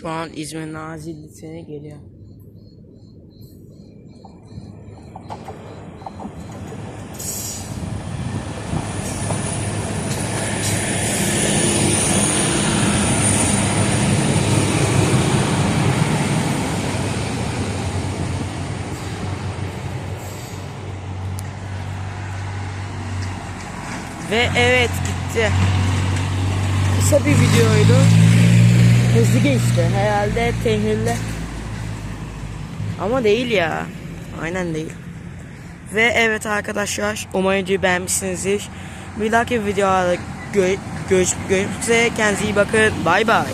Şu an İzmir Nazilli'sine geliyor. Ve evet gitti. Kısa bir videoydu. Hızlı geçti. Herhalde tehirli. Ama değil ya. Aynen değil. Ve evet arkadaşlar umarım videoyu beğenmişsinizdir. Bir dahaki videoda gö görüş görüşmek üzere. Kendinize iyi bakın. Bay bay.